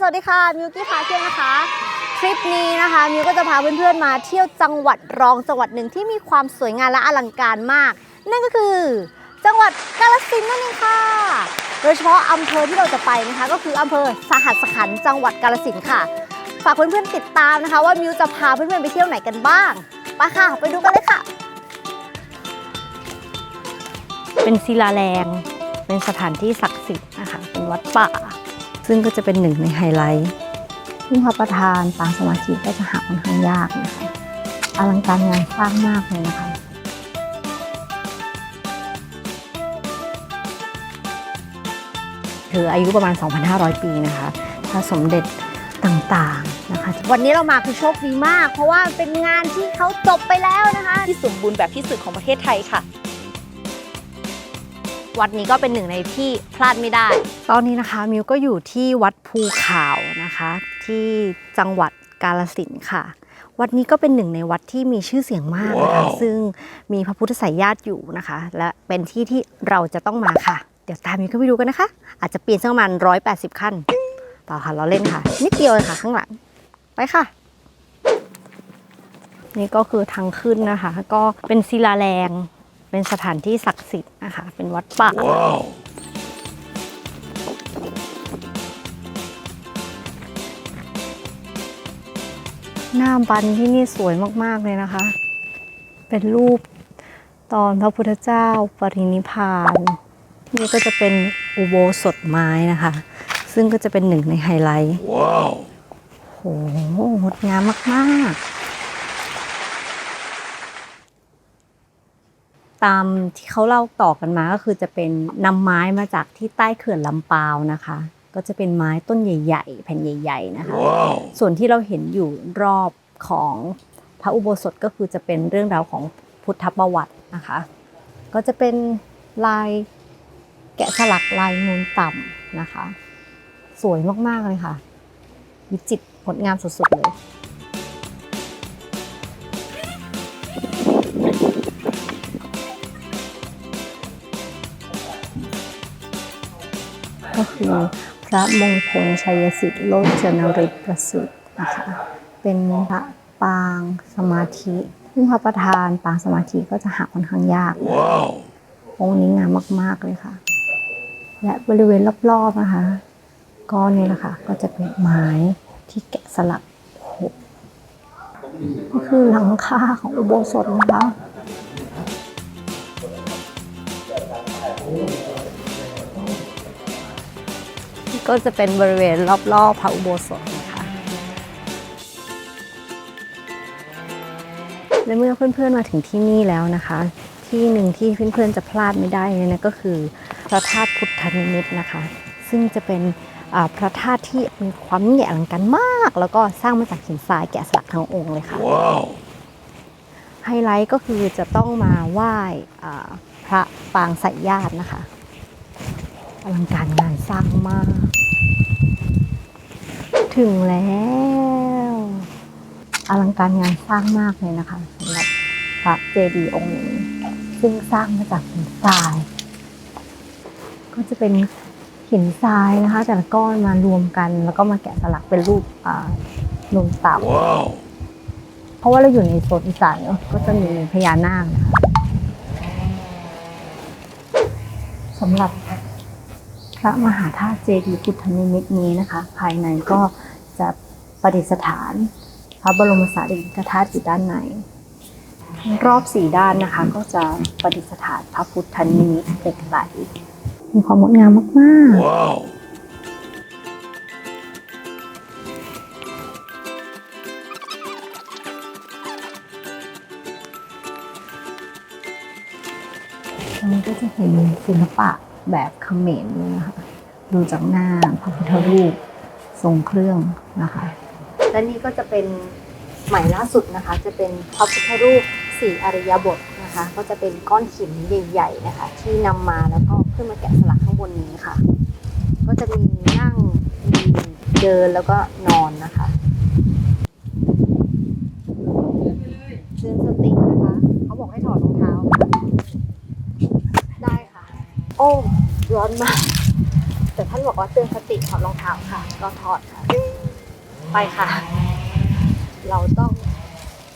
สวัสดีค่ะ มิวกี้พาเที่ยวนะคะ ทริปนี้นะคะ มิวก็จะพาเพื่อนๆมาเที่ยวจังหวัดรองจังหวัดหนึ่งที่มีความสวยงามและอลังการมาก นั่นก็คือ จังหวัดกาฬสินธุ์นั่นเองค่ะ โดยเฉพาะอำเภอที่เราจะไปนะคะ ก็คืออำเภอสหัสขันธ์จังหวัดกาฬสินธุ์ค่ะ ฝากเพื่อนๆติดตามนะคะ ว่ามิวจะพาเพื่อนๆไปเที่ยวไหนกันบ้างไปค่ะ ไปดูกันเลยค่ะ เป็นศิลาแรง เป็นสถานที่ศักดิ์สิทธิ์นะคะ เป็นวัดป่า ซึ่งก็จะเป็นหนึ่งในไฮไลท์ซึ่งพระประธานปางสมาธิก็จะหาค่อนข้างยากนะคะอลังการงานสร้างมากเลยนะคะเธออายุประมาณ 2,500 ปีนะคะพระสมเด็จต่างๆนะคะ วันนี้เรามาคือโชคดีมาก เพราะว่าเป็นงานที่เขาจบไปแล้วนะคะ ที่สมบูรณ์แบบที่สุดของประเทศไทยค่ะ วัดนี้ก็เป็นหนึ่งในที่พลาดไม่ได้ ตอนนี้นะคะมิวก็อยู่ที่วัดภูขาวนะคะ ที่จังหวัดกาลสินธุ์ค่ะ วัดนี้ก็เป็นหนึ่งในวัดที่มีชื่อเสียงมากนะคะว้าวซึ่งมีพระพุทธสายญาติอยู่นะคะ และเป็นที่ที่เราจะต้องมาค่ะ เดี๋ยวตามมิวก็ไปดูกันนะคะ อาจจะเปลี่ยนสักประมาณ180 ขั้น ต่อค่ะเราเล่นค่ะ นิดเดียวเลยค่ะข้างหลังไปค่ะ นี่ก็คือทางขึ้นนะคะ ก็เป็นศิลาแรง เป็นสถานที่ศักดิ์สิทธิ์นะคะเป็นวัดป่า Wow. หน้าบันที่นี่สวยมาก ๆ เลยนะคะ เป็นรูปตอนพระพุทธเจ้าปรินิพพาน นี่ก็จะเป็นอุโบสถไม้นะคะ ซึ่งก็จะเป็นหนึ่งในไฮไลท์ Wow. โหงดงามมาก ๆ ตามที่เขาเล่าต่อกันมาก็คือจะเป็นนำไม้มาจากที่ใต้เขื่อนลำปาวนะคะ ก็จะเป็นไม้ต้นใหญ่ๆแผ่นใหญ่ๆนะคะ Wow. ส่วนที่เราเห็นอยู่รอบของพระอุโบสถก็คือจะเป็นเรื่องราวของพุทธประวัตินะคะ ก็จะเป็นลายแกะสลักลายนูนต่ำนะคะ สวยมากๆเลยค่ะ วิจิตรงดงามสุดๆเลย ก็คือ พระมงคลชัยสิทธิ์โลจนฤทธิ์ประสิทธิ์นะคะเป็นพระปางสมาธิซึ่งพระประธานปางสมาธิก็จะหาค่อนข้างยาก Wow. องค์นี้งามมาก ๆ เลยค่ะ และบริเวณรอบ ๆ นะคะ ก็นี่แหละค่ะ ก็จะเป็นไม้ที่แกะสลักหนี่คือหลังคาของอุโบสถนะคะ ก็จะเป็นบริเวณรอบๆพระอุโบสถนะคะและเมื่อเพื่อนๆมาถึงที่นี่แล้วนะคะ ที่หนึ่งที่เพื่อนๆจะพลาดไม่ได้เลยนะก็คือพระธาตุพุทธนิมิตรนะคะ ซึ่งจะเป็นอ่าพระธาตุที่มีความยิ่งใหญ่อลังการมาก แล้วก็สร้างมาจากหินทรายแกะสลักทั้งองค์เลยค่ะ Wow. ไฮไลท์ก็คือจะต้องมาไหว้อ่าพระปางสายญาตินะคะ อลังการงานสร้างมาก ถึงแล้ว อลังการงานสร้างมากเลยนะคะสำหรับพระเจดีย์องค์นี้ ซึ่งสร้างมาจากหินทราย ก็จะเป็นหินทรายนะคะ แต่ละก้อนมารวมกัน แล้วก็มาแกะสลักเป็นรูปอ่านูนเต่า Wow. เพราะว่าเราอยู่ในโซนอีสานเนอะก็จะมีพญานาคนะคะสำหรับพ ระมหาธาตุเจดีย์พุทธนิมิตรนี้นะคะ ภายในก็จะประดิษฐานพระบรมสารีริกธาตุอยู่ด้านในรอบสี่ด้านนะคะ ก็จะประดิษฐานพระพุทธนิมิตเหล็กไหลมีความงดงามมากๆ Wow. ตรงนี้ก็จะเห็นศิลปะ แบบเขมรเลยนะคะดูจากหน้าพระพุทธรูปทรงเครื่องนะคะ และนี่ก็จะเป็นใหม่ล่าสุดนะคะ จะเป็นพระพุทธรูปสี่อริยบทนะคะ ก็จะเป็นก้อนหินใหญ่ๆนะคะ ที่นำมาแล้วก็ขึ้นมาแกะสลักข้างบนนี้ค่ะ ก็จะมีนั่งมีเดินแล้วก็นอนนะคะเตือนสตินะคะ เขาบอกให้ถอดรองเท้าค่ะ ได้ค่ะ โอ้ร้อนมาก แต่ท่านบอกว่าเตือนสติถอดรองเท้าค่ะก็ถอดค่ะ ไปค่ะ เราต้อง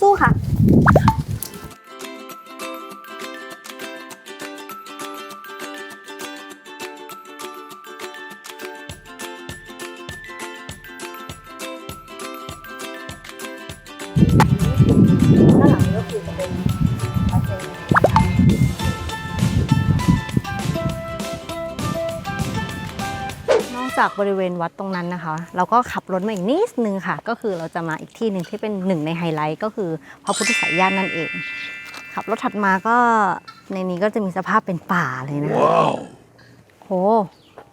สู้ค่ะ จากบริเวณวัดตรงนั้นนะคะ เราก็ขับรถมาอีกนิดนึงค่ะ ก็คือเราจะมาอีกที่หนึ่งที่เป็นหนึ่งในไฮไลท์ก็คือพระพุทธสายญาตินั่นเอง ขับรถถัดมาก็ในนี้ก็จะมีสภาพเป็นป่าเลยนะคะโห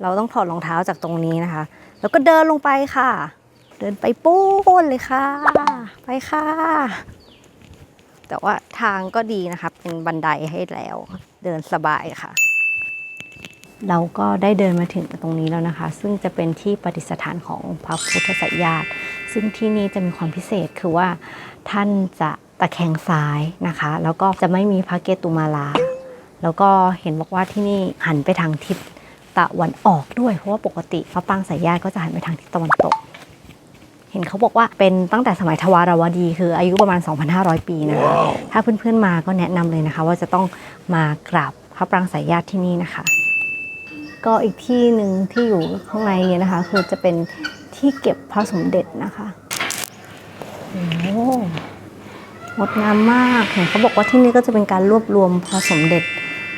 เราต้องถอดรองเท้าจากตรงนี้นะคะ แล้วก็เดินลงไปค่ะ เดินไปปูนเลยค่ะ ไปค่ะ แต่ว่าทางก็ดีนะคะ เป็นบันไดให้แล้ว เดินสบายค่ะ เราก็ได้เดินมาถึงตรงนี้แล้วนะคะ ซึ่งจะเป็นที่ประดิษฐานของพระพุทธไสยญาติ ซึ่งที่นี่จะมีความพิเศษคือว่าท่านจะตะแคงซ้ายนะคะ แล้วก็จะไม่มีพระเกตุมาลา แล้วก็เห็นบอกว่าที่นี่หันไปทางทิศตะวันออกด้วย เพราะว่าปกติพระปรางสายญาติก็จะหันไปทางทิศตะวันตก เห็นเขาบอกว่าเป็นตั้งแต่สมัยทวารวดี คืออายุประมาณ 2,500 ปีนะคะถ้าเพื่อนๆมาก็แนะนำเลยนะคะ ว่าจะต้องมากราบพระปรางสายญาติที่นี่นะคะ ก็อีกที่หนึ่งที่อยู่ข้างในเนี่ยนะคะ คือจะเป็นที่เก็บพระสมเด็จนะคะโอ้โหงดงามมากเห็นเขาบอกว่าที่นี่ก็จะเป็นการรวบรวมพระสมเด็จ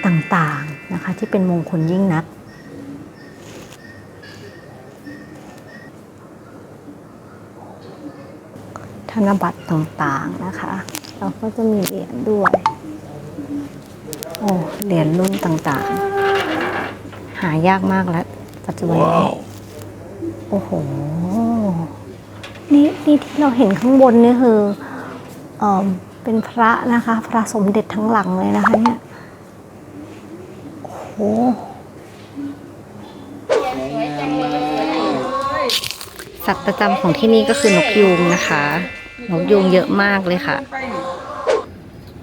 ต่างๆนะคะ ที่เป็นมงคลยิ่งนักธนบัตรต่างๆนะคะแล้วก็จะมีเหรียญด้วย โอ้ เหรียญรุ่นต่างๆ หายากมากแล้ว ปัจจุบันนี้โอ้โห นี่นี่ที่เราเห็นข้างบนนี่คือเออเป็นพระนะคะ พระสมเด็จทั้งหลังเลยนะคะเนี่ย โอ้โหสัตว์ประจำของที่นี่ก็คือนกยูงนะคะ นกยูงเยอะมากเลยค่ะ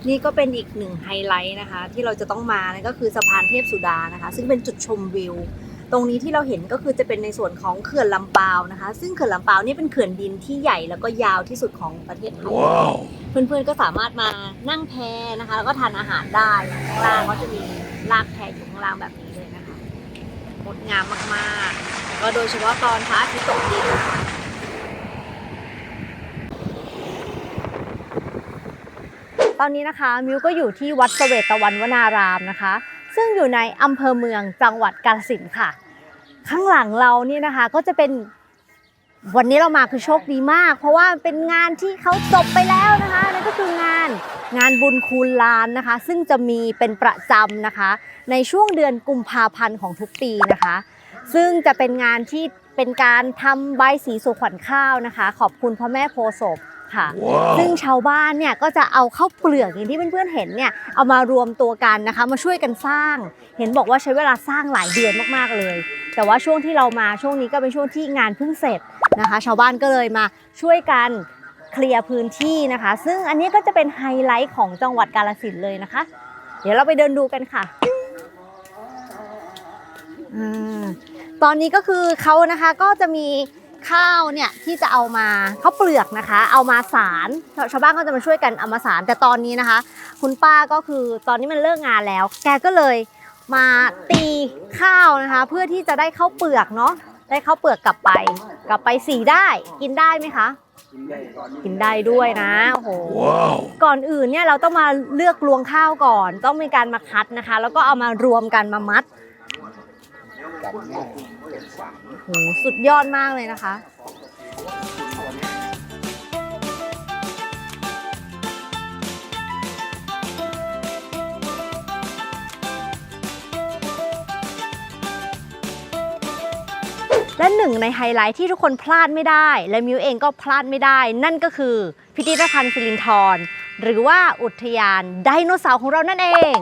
นี่ก็เป็นอีกหนึ่งไฮไลท์นะคะ ที่เราจะต้องมานั่นก็คือสะพานเทพสุดานะคะ ซึ่งเป็นจุดชมวิว ตรงนี้ที่เราเห็นก็คือจะเป็นในส่วนของเขื่อนลำปาวนะคะ ซึ่งเขื่อนลำปาวนี่เป็นเขื่อนดินที่ใหญ่แล้วก็ยาวที่สุดของประเทศไทยเพื่อนๆก็สามารถมานั่งแพนะคะ แล้วก็ทานอาหารได้ข้างล่างก็จะมีลากแพอยู่ข้างล่างแบบนี้เลยนะคะงดงามมากๆแล้วก็โดยเฉพาะตอนพระอาทิตย์ตกดินนะคะ ตอนนี้นะคะมิวก็อยู่ที่วัดสเสวตวันวนารามนะคะ ซึ่งอยู่ในอำเภอเมืองจังหวัดกาฬสินธุ์ค่ะ ข้างหลังเราเนี่ยนะคะก็จะเป็นวันนี้เรามาคือโชคดีมาก เพราะว่าเป็นงานที่เขาจบไปแล้วนะคะนั่นก็คืองานงานบุญคูณลานนะคะ ซึ่งจะมีเป็นประจำนะคะ ในช่วงเดือนกุมภาพันธ์ของทุกปีนะคะ ซึ่งจะเป็นงานที่เป็นการทำใบสีสู่ขวัญข้าวนะคะ ขอบคุณพระแม่โพศพ ค่ะ ซึ่งชาวบ้านเนี่ยก็จะเอาข้าวเปลือกอย่างที่เพื่อนๆเห็นเนี่ยเอามารวมตัวกันนะคะมาช่วยกันสร้าง เห็นบอกว่าใช้เวลาสร้างหลายเดือนมากๆเลย แต่ว่าช่วงที่เรามาช่วงนี้ก็เป็นช่วงที่งานเพิ่งเสร็จนะคะ ชาวบ้านก็เลยมาช่วยกันเคลียร์พื้นที่นะคะ ซึ่งอันนี้ก็จะเป็นไฮไลท์ของจังหวัดกาฬสินธุ์เลยนะคะ เดี๋ยวเราไปเดินดูกันค่ะอ่าตอนนี้ก็คือเขานะคะก็จะมี ข้าวเนี่ยที่จะเอามาข้าวเปลือกนะคะ เอามาสารชาวชาวบ้านก็จะมาช่วยกันเอามาสารแต่ตอนนี้นะคะ คุณป้าก็คือตอนนี้มันเลิกงานแล้ว แกก็เลยมาตีข้าวนะคะ เพื่อที่จะได้ข้าวเปลือกเนาะได้ข้าวเปลือกกลับไป กลับไปสีได้กินได้ไหมคะกินได้ด้วยนะโอ้โหก่อนอื่นเนี่ยเราต้องมาเลือกรวงข้าวก่อน ต้องมีการมาคัดนะคะ แล้วก็เอามารวมกันมามัดโอ้โหสุดยอดมากเลยนะคะ และหนึ่งในไฮไลท์ที่ทุกคนพลาดไม่ได้ และมิวเองก็พลาดไม่ได้ นั่นก็คือพิพิธภัณฑ์สิรินธรหรือว่าอุทยานไดโนเสาร์ของเรานั่นเอง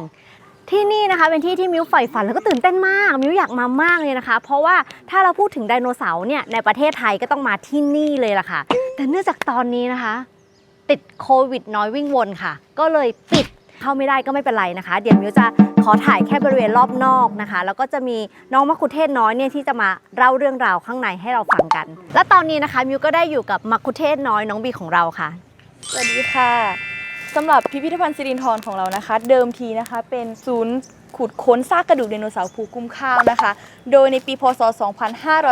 ที่นี่นะคะเป็นที่ที่มิวใฝ่ฝันแล้วก็ตื่นเต้นมากมิวอยากมามากเลยนะคะ เพราะว่าถ้าเราพูดถึงไดโนเสาร์เนี่ยในประเทศไทยก็ต้องมาที่นี่เลยล่ะค่ะ แต่เนื่องจากตอนนี้นะคะ ติดโควิดน้อยวิ่งวนค่ะ ก็เลยปิดเข้าไม่ได้ก็ไม่เป็นไรนะคะ เดี๋ยวมิวจะขอถ่ายแค่บริเวณรอบนอกนะคะ แล้วก็จะมีน้องมะคุเทศน้อยเนี่ยที่จะมาเล่าเรื่องราวข้างในให้เราฟังกัน และตอนนี้นะคะมิวก็ได้อยู่กับมะคุเทศน้อยน้องบีของเราค่ะ สวัสดีค่ะ สำหรับพิพิธภัณฑ์สิรินทรของเรานะคะ เดิมทีนะคะเป็นศูนย์ขุดค้นซากกระดูกไดโนเสาร์ภูกุ้มข้าวนะคะ โดยในปีพศ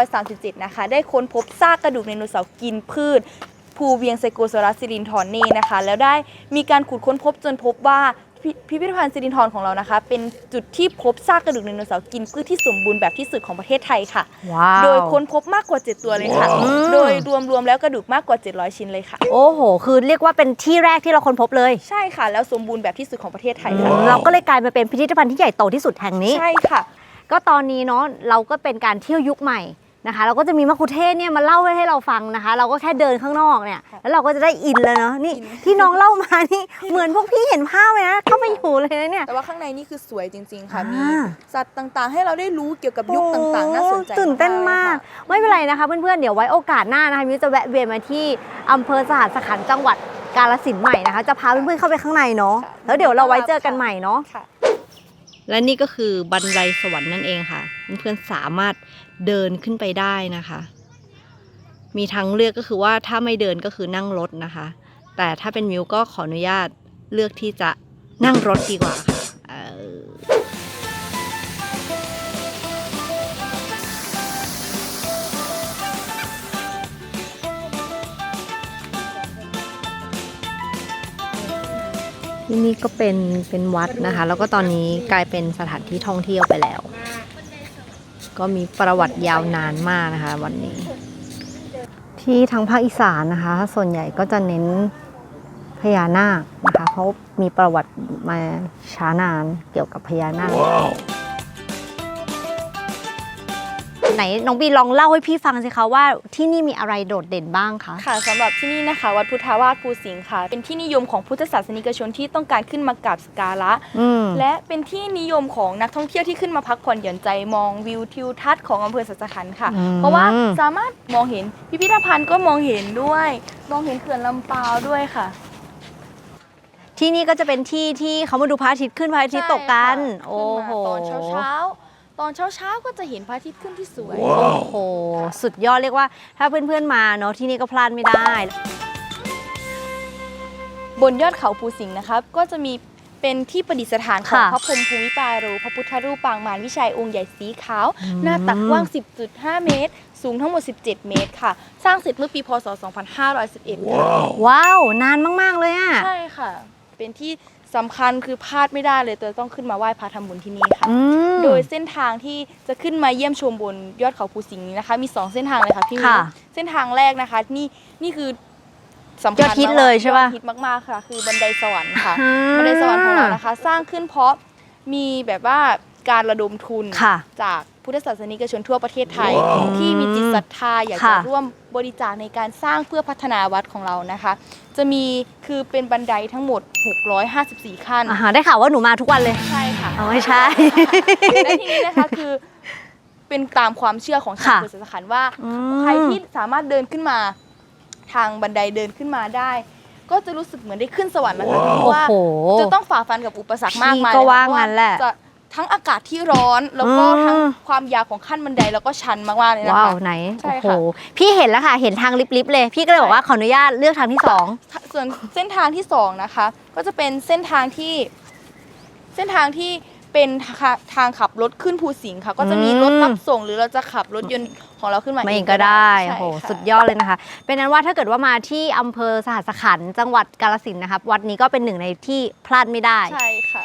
2537 นะคะ ได้ค้นพบซากกระดูกไดโนเสาร์กินพืช ภูเวียงไซโกซอรัสซิรินทรนี่นะคะ แล้วได้มีการขุดค้นพบจนพบว่า พิพิพิธภัณฑ์สิรินทรของเรานะคะ เป็นจุดที่พบซากกระดูกไดโนเสาร์กินพืชที่สมบูรณ์แบบที่สุดของประเทศไทยค่ะ ว้าว โดยค้นพบมากกว่า 7 ตัวเลยค่ะ ว้าว โดยรวมๆแล้วกระดูกมากกว่า 700 ชิ้นเลยค่ะ โอ้โห คือเรียกว่าเป็นที่แรกที่เราค้นพบเลยใช่ค่ะ แล้วสมบูรณ์แบบที่สุดของประเทศไทยค่ะ เราก็เลยกลายมาเป็นพิพิธภัณฑ์ที่ใหญ่โตที่สุดแห่งนี้ ใช่ค่ะ ก็ตอนนี้เนาะเราก็เป็นการเที่ยวยุคใหม่ นะคะ เราก็จะมีมะคุเทศเนี่ยมาเล่าให้เราฟังนะคะ เราก็แค่เดินข้างนอกเนี่ยค่ะแล้วเราก็จะได้อินแล้วเนาะนี่อินที่น้องเล่ามานี่เหมือนพวกพี่เห็นภาพเลยนะเข้าไปอยู่เลยนะเนี่ย แต่ว่าข้างในนี่คือสวยจริง ๆ ค่ะอ่ามีสัตว์ต่างๆ ให้เราได้รู้เกี่ยวกับยุคต่างๆ น่าสนใจโอ้ตื่นเต้นมาก ไม่เป็นไรนะคะเพื่อนๆ เดี๋ยวไว้โอกาสหน้านะคะมิวจะแวะเวียนมาที่อำเภอสหัสขันธ์จังหวัดกาฬสินธุ์ใหม่นะคะ จะพาเพื่อนๆเข้าไปข้างในเนาะค่ะแล้วเดี๋ยวเราไว้เจอกันใหม่เนาะค่ะและนี่ก็คือบันไดสวรรค์นั่นเองค่ะ เพื่อนๆสามารถเดินขึ้นไปได้นะคะ มีทางเลือกก็คือว่าถ้าไม่เดินก็คือนั่งรถนะคะ แต่ถ้าเป็นมิวก็ขออนุญาตเลือกที่จะนั่งรถดีกว่าค่ะที่นี่ก็เป็นเป็นวัดนะคะ แล้วก็ตอนนี้กลายเป็นสถานที่ท่องเที่ยวไปแล้ว ก็มีประวัติยาวนานมากนะคะ วันนี้ ที่ทางภาคอีสานนะคะ ส่วนใหญ่ก็จะเน้นพญานาคนะคะ เพราะมีประวัติมาช้านานเกี่ยวกับพญานาค ไหนน้องบีลองเล่าให้พี่ฟังสิคะว่าที่นี่มีอะไรโดดเด่นบ้างคะค่ะสำหรับที่นี่นะคะ วัดพุทธาวาสภูสิงห์ค่ะ เป็นที่นิยมของพุทธศาสนิกชนที่ต้องการขึ้นมากราบสกการะ อืมและเป็นที่นิยมของนักท่องเที่ยวที่ขึ้นมาพักผ่อนหย่อนใจมองวิวทิวทัศน์ของอำเภอสัจขันธ์ค่ะอืมเพราะว่าสามารถมองเห็นพิพิธภัณฑ์ก็มองเห็นด้วย มองเห็นเขื่อนลำปาวด้วยค่ะ ที่นี่ก็จะเป็นที่ที่เขามาดูพระอาทิตย์ขึ้นพระอาทิตย์ตกกัน ใช่ค่ะโอ้โห ขึ้นมาตอนเช้าเช้าๆ ตอนเช้าเช้าๆก็จะเห็นพระอาทิตย์ขึ้นที่สวย โอ้โห สุดยอดเรียกว่า ถ้าเพื่อนๆมาเนาะที่นี่ก็พลาดไม่ได้ บนยอดเขาภูสิงห์นะครับ ก็จะมีเป็นที่ประดิษฐานของค่ะพระพรหมภูมิปารูพระพุทธรูปปางมารวิชัยองค์ใหญ่สีขาว อืม หน้าตักกว้าง 10.5 เมตร สูงทั้งหมด 17 เมตรค่ะ สร้างเสร็จเมื่อปีพศ 2511ค่ะว้าว นานมากๆเลยอะใช่ค่ะ เป็นที่ สำคัญคือพลาดไม่ได้เลยตัวต้องขึ้นมาไหว้พระทำบุญที่นี่ค่ะ อืม โดยเส้นทางที่จะขึ้นมาเยี่ยมชมบนยอดเขาภูสิงห์นี้นะคะ มี2เส้นทางเลยค่ะพี่มิ้วค่ะเส้นทางแรกนะคะ นี่นี่คือสำคัญยอดฮิตเลยใช่ปะยอดฮิตมากๆค่ะ คือบันไดสวรรค์ค่ะอ่าบันไดสวรรค์ของเรานะคะ สร้างขึ้นเพราะมีแบบว่าการระดมทุน ค่ะ จากพุทธศาสนิกชนทั่วประเทศไทย ที่มีจิตศรัทธาอยากจะค่ะร่วม บริจาคในการสร้างเพื่อพัฒนาวัดของเรานะคะ จะมีคือเป็นบันไดทั้งหมด 654 ขั้นอ่าฮะได้ข่าวว่าหนูมาทุกวันเลย ใช่ค่ะเอาไม่ใช่ และทีนี้นะคะคือ เป็นตามความเชื่อของชาวค่ะพุทธศาสนาว่า อืม ใครที่สามารถเดินขึ้นมา ทางบันไดเดินขึ้นมาได้ ก็จะรู้สึกเหมือนได้ขึ้นสวรรค์นะคะเพโอ้ราะว่า โห จะต้องฝ่าฟันกับอุปสรรคมากมายพี่ก็เลยค่ะว่าเพระงั้นแหละจะ ทั้งอากาศที่ร้อน แล้วก็อืมทั้งความยาวของขั้นบันไดแล้วก็ชันมากๆเลยนะว้าวคะ ไหนใช่โอ้ค่ะ โหพี่เห็นแล้วค่ะ เห็นทางลิบๆเลย พี่ก็เลยบอกว่าขออนุญาตเลือกทางที่สอง ส่วนเส้นทางที่สองนะคะ ก็จะเป็นเส้นทางที่ เส้นทางที่เป็นทางขับรถขึ้นภูสิงห์ค่ะ ก็จะมีรถรับส่งหรือเราจะขับรถยนต์ของเราขึ้นมามาเองก็ได้โอ้ใช่โห ค่ะ สุดยอดเลยนะคะ เป็นนั้นว่าถ้าเกิดว่ามาที่อำเภอสหัสขันธ์จังหวัดกาฬสินธุ์นะครับ วัดนี้ก็เป็นหนึ่งในที่พลาดไม่ได้ ใช่ค่ะ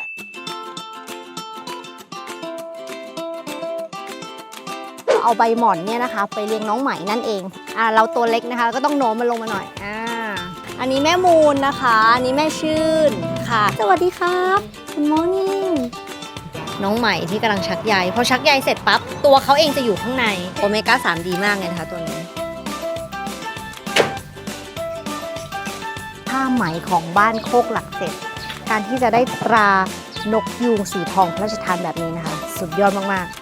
เอาใบหม่อนเนี่ยนะคะ ไปเลี้ยงน้องใหม่นั่นเองอ่าเราตัวเล็กนะคะ ก็ต้องโน้มมันลงมาหน่อยอ่าอันนี้แม่มูลนะคะอันนี้แม่ชื่นค่ะ สวัสดีครับคุณมอนิ่งน้องใหม่ที่กำลังชักใยพอชักใยเสร็จปั๊บตัวเขาเองจะอยู่ข้างในโอเมก้า3ดีมากเลยนะคะตัวนี้ผ้าไหมของบ้านโคกหลักเสร็จ การที่จะได้ตรานกยูงสีทองพระราชทานแบบนี้นะคะ สุดยอดมาก ๆ